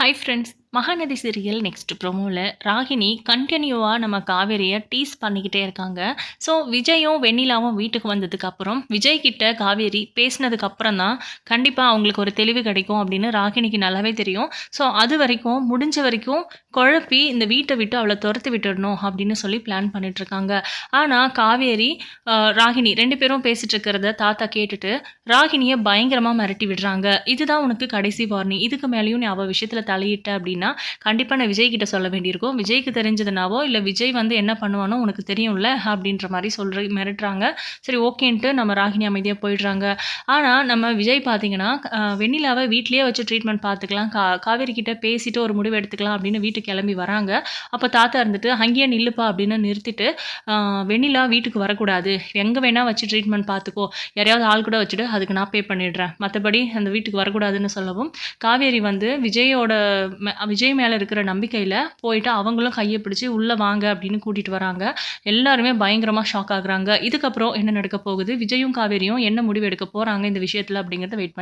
Hi friends, Mahanadhi serial next ப்ரொமோவில் Ragini கண்டினியூவாக நம்ம காவேரியை டீஸ் பண்ணிக்கிட்டே இருக்காங்க. ஸோ விஜயும் வெண்ணிலாவும் வீட்டுக்கு வந்ததுக்கப்புறம் விஜய் கிட்ட காவேரி பேசினதுக்கப்புறம் தான் கண்டிப்பாக அவங்களுக்கு ஒரு தெளிவு கிடைக்கும் அப்படின்னு ராகினிக்கு நல்லாவே தெரியும். ஸோ அது வரைக்கும் முடிஞ்ச வரைக்கும் குழப்பி இந்த வீட்டை விட்டு அவளை துரத்து விட்டுடணும் அப்படின்னு சொல்லி பிளான் பண்ணிட்டு இருக்காங்க. ஆனால் காவேரி ராகினி ரெண்டு பேரும் பேசிகிட்ருக்கிறத இருக்கிறத தாத்தா கேட்டுட்டு ராகினியை பயங்கரமாக மிரட்டி விடுறாங்க. இதுதான் உனக்கு கடைசி வார்னிங் இதுக்கு மேலேயும் நீ அவள் விஷயத்தில் தலையிட்ட அப்படின்னு கண்டிப்பாக நான் விஜய் கிட்ட சொல்ல வேண்டியிருக்கும். விஜய்க்கு தெரிஞ்சதுனாவோ இல்லை விஜய் வந்து என்ன பண்ணுவானோ உனக்கு தெரியும்ல அப்படின்ற மாதிரி சொல்கிற மிரட்டுறாங்க. சரி ஓகேன்ட்டு நம்ம ராகினி அமைதியாக போயிடுறாங்க. ஆனால் நம்ம விஜய் பார்த்தீங்கன்னா வெண்ணிலாவை வீட்லேயே வச்சு ட்ரீட்மெண்ட் பார்த்துக்கலாம் கா காவேரி கிட்ட பேசிட்டு ஒரு முடிவு எடுத்துக்கலாம் அப்படின்னு வீட்டுக்கு கிளம்பி வராங்க. அப்போ தாத்தா இருந்துட்டு அங்கேயே நில்லுப்பா அப்படின்னு நிறுத்திட்டு வெண்ணிலா வீட்டுக்கு வரக்கூடாது. எங்கே வேணால் வச்சு ட்ரீட்மெண்ட் பார்த்துக்கோ யாரையாவது ஆள் கூட வச்சுட்டு அதுக்கு நான் பே பண்ணிடுறேன். மற்றபடி அந்த வீட்டுக்கு வரக்கூடாதுன்னு சொல்லவும் காவேரி வந்து விஜயோட விஜய் மேலே இருக்கிற நம்பிக்கையில் போயிட்டு அவங்களும் கையை பிடிச்சி உள்ளே வாங்க அப்படின்னு கூட்டிகிட்டு வராங்க. எல்லாருமே பயங்கரமாக ஷாக் ஆகுறாங்க. இதுக்கப்புறம் என்ன நடக்க போகுது? விஜயும் காவேரியும் என்ன முடிவு எடுக்க போகிறாங்க இந்த விஷயத்தில் அப்படிங்கிறத வெயிட் பண்ணி